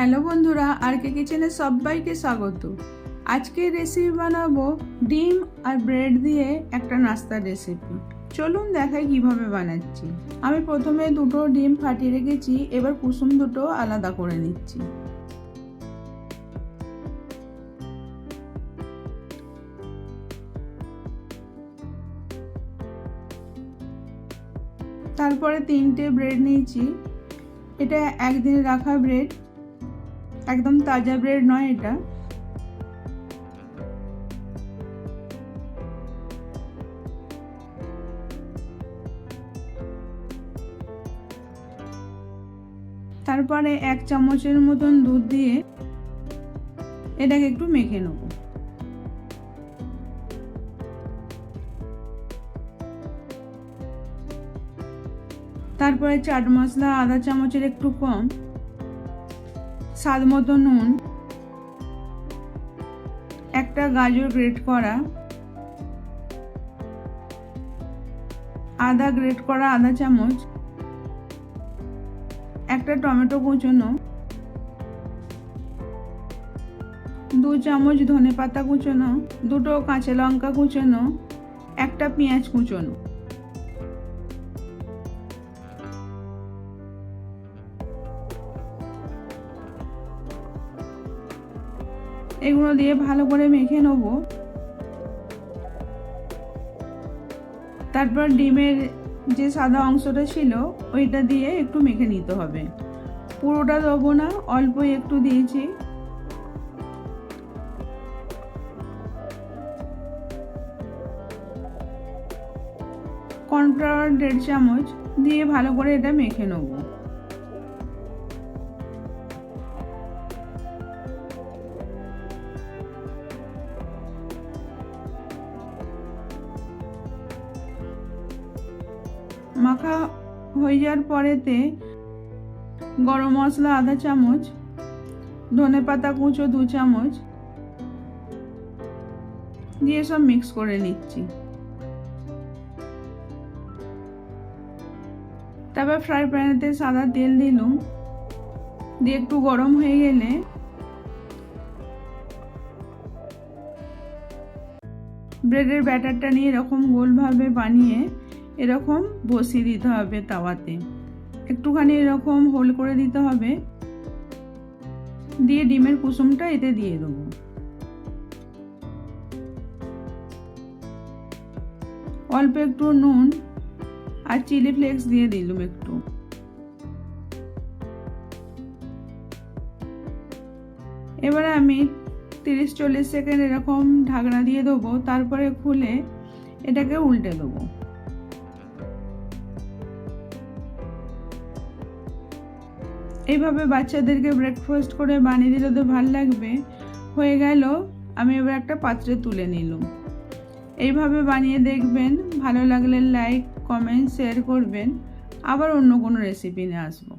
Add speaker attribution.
Speaker 1: Hello বন্ধুরা আর কে কিচেনে সবাইকে স্বাগত। আজকে রেসিপি বানাবো ডিম আর ব্রেড দিয়ে একটা নাস্তার রেসিপি চলুন দেখাই কীভাবে বানাচ্ছি। আমি প্রথমে দুটো ডিম ফাটিয়ে রেখেছি, এবার কুসুম দুটো আলাদা করে নিচ্ছি। তারপরে তিনটে ব্রেড নিয়েছি। এটা একদিন রাখা ব্রেড একদম তাজা ব্রেড নয় এটা। তারপরে এক চামচের মতন দুধ দিয়ে এটাকে একটু মেখে নেব। তারপরে চাট মশলা আধা চামচের একটু কম। স্বাদ মতো নুন, একটা গাজর গ্রেট করা, আদা গ্রেট করা আধা চামচ, একটা টমেটো কুচোনো, দু চামচ ধনে পাতা কুচোনো, দুটো কাঁচা লঙ্কা কুচোনো, একটা পেঁয়াজ কুচোনো। এগুলো দিয়ে ভালো করে মেখে নেব। তারপর ডিমের যে সাদা অংশটা ছিল, ওইটা দিয়ে একটু মেখে নিতে হবে। পুরোটা দেবো না, অল্প একটু দিয়েছি। কর্নফ্লাওয়ার দেড় চামচ দিয়ে ভালো করে এটা মেখে নেব। মাখা হয়ে যাওয়ার পরেতে গরম মশলা আধা চামচ, ধনে পাতা কুচো দু চামচ দিয়ে সব মিক্স করে নিচ্ছি। তারপর ফ্রাই প্যানেতে সাদা তেল দিলুম। দিয়ে একটু গরম হয়ে গেলে ব্রেডের ব্যাটারটা নিয়ে এরকম গোলভাবে বানিয়ে এরকম বসিয়ে দিতে হবে তাওয়াতে। একটুখানি এরকম হোল করে দিতে হবে। দিয়ে ডিমের কুসুমটা এতে দিয়ে দেবো। অল্প একটু নুন আর চিলি ফ্লেক্স দিয়ে দিলুম একটু। এবারে আমি তিরিশ চল্লিশ সেকেন্ড এরকম ঢাকনা দিয়ে দেবো, তারপরে খুলে এটাকে উল্টে দেবো। এইভাবে বাচ্চাদেরকে ব্রেকফাস্ট করে বানিয়ে দিলে তো ভালো লাগবে। হয়ে গেল, আমি এবার একটা পাত্রে তুলে নিলাম। এইভাবে বানিয়ে দেখবেন, ভালো লাগলে লাইক কমেন্ট শেয়ার করবেন। আবার অন্য কোনো রেসিপি নিয়ে আসব।